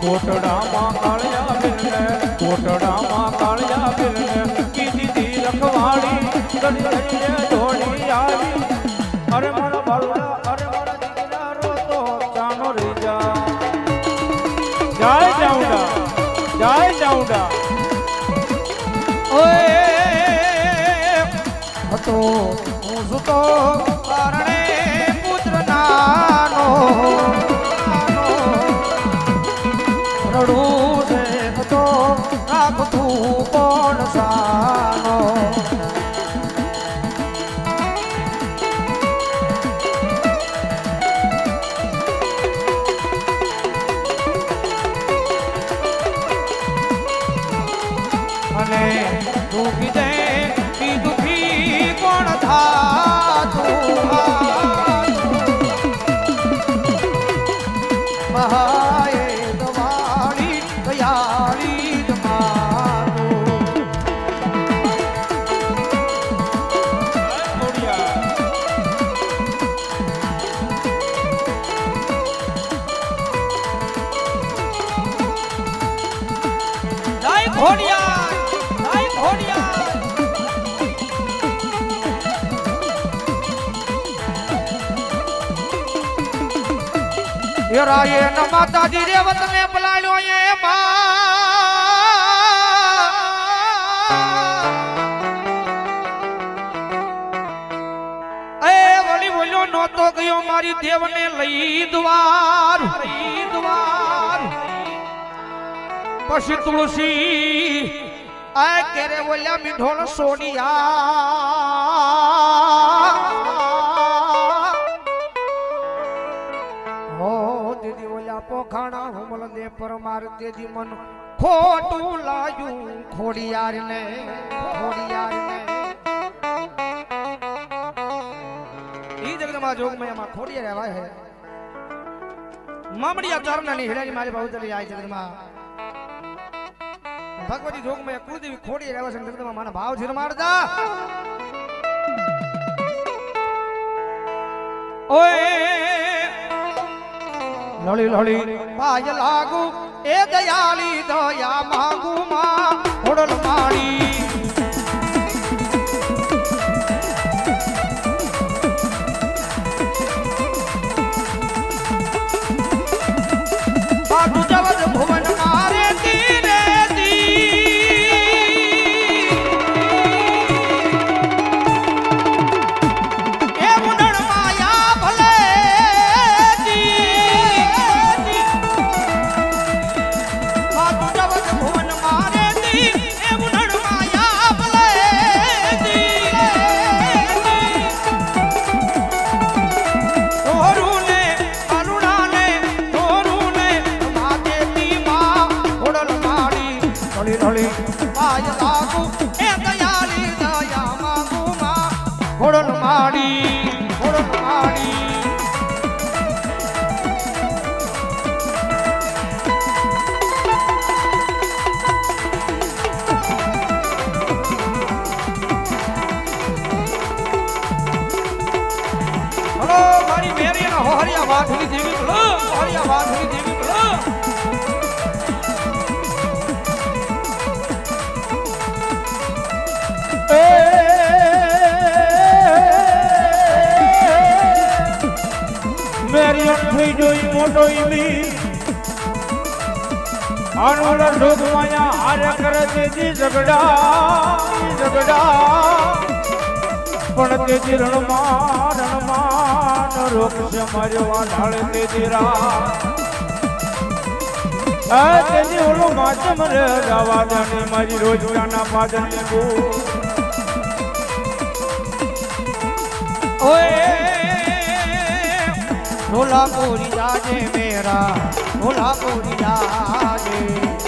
કોટડામાં કાળિયા બિરને કોટડામાં કાળિયા બિરને કીધી તી રખવાડી ગઢીએ ધોળી આવી અરે મારા બાલુડા અરે મારા દીકરા રોતો ચાનો રે જા જય ચાઉંડા જય ચાઉંડા ઓય હતો હું સુતો રાયે ન માતાજી રેવત ને પલાળ્યો એ માં. એ વળી બોલ્યો, નહોતો ગયો મારી દેવને લઈ દ્વાર. દ્વાર પછી તુલસી, આ કેરે બોલ્યા મીઠોળ સોનિયા? પોખાણા હુમલ દે પરમાર તેજી મન ખોટું લાયું ખોડિયાર ને ખોડિયાર ને. ઈ જગદમાં જોગમાં એમાં ખોડિયાર આવા હે. મામડિયા ચારના ની હેડાની મારી બાઉતરી આય જગદમાં ભગવતી જોગમાં કુળદેવી ખોડિયાર રહેવા છે જગદમાં મારા ભાવ મારદા ઓય લળી લળી પાય લાગુ એ દયાળી દયા માંગુ માં હોડલ માળી જોઈ મોટો ઈલી આનોડા ઢોક માયા હારે કરે તેજી ઝગડા ઈ ઝગડા પણ તેજી રણમાં રણમાં રોક છે મારવા ઢાળે તેજી રા તેજી ઓલો માચમ રે રાવા જાને મારી રોજગાના પાદની ગો ઓએ ઢોલાપુરી જાજે મેરા ઢોલાપુરી જાજે.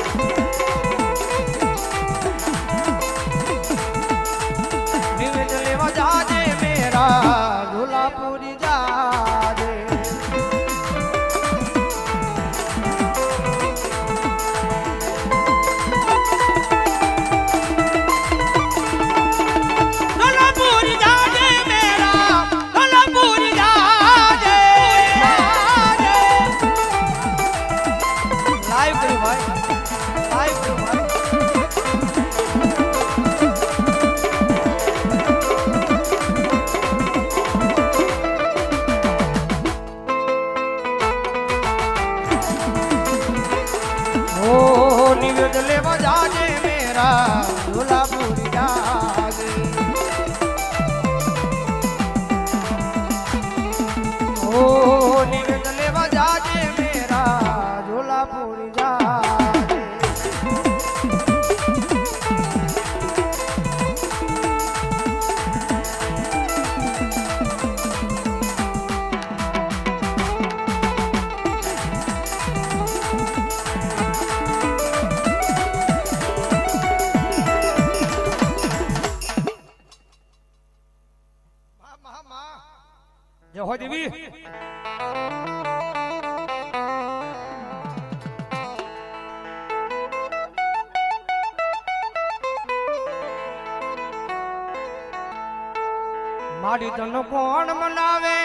મારી તન કોણ મનાવે?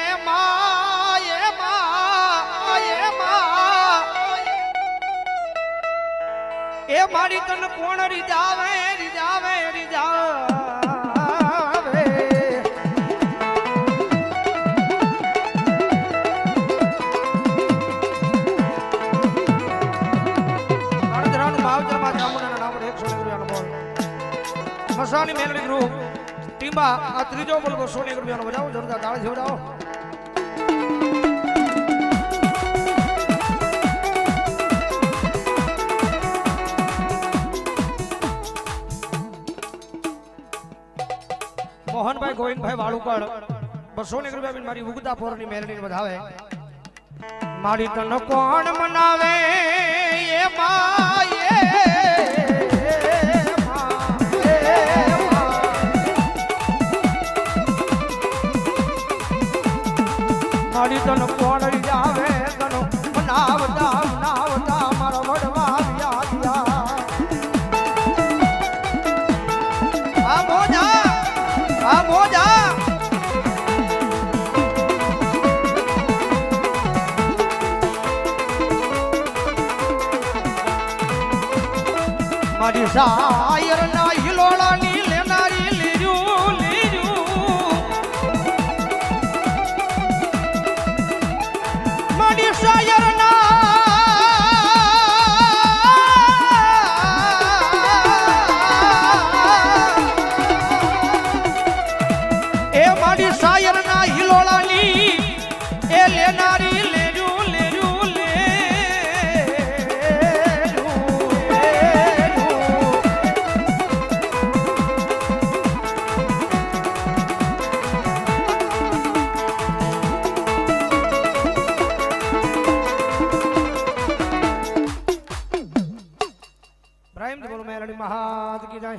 એ મા એ મા એ મા. એ મારી તન કોણ રીજાવે રીજાવે રીજાવે ટીમા આ ત્રીજો બોલ સોની રૂપિયાનો બજાવો જોરદાર તાળી જોડાવો મોહનભાઈ ગોવિંદભાઈ વાળુકડ બસો ને રૂપિયા મારી ઉગતા પોરની મેલડી વધાવે મારી તન કોણ મનાવે એ માં મારી સાયર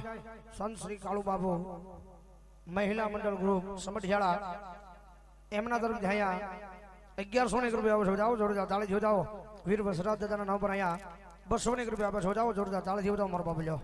જાય સંત શ્રી કાળુ બાબુ મહિલા મંડળ ગ્રુપ, સમઢિયાળા, એમના તરફ અહીંયા અગિયારસો ને એક રૂપિયા આપો જાઓ, જોરદાર તાળી જો જાઓ વીર વસરાજ દાદાના નામ પર અહીંયા બસો એક રૂપિયા આપો છો. જાઓ જોરદાર તાળી જો જાઓ મારો બાબુ લ્યો.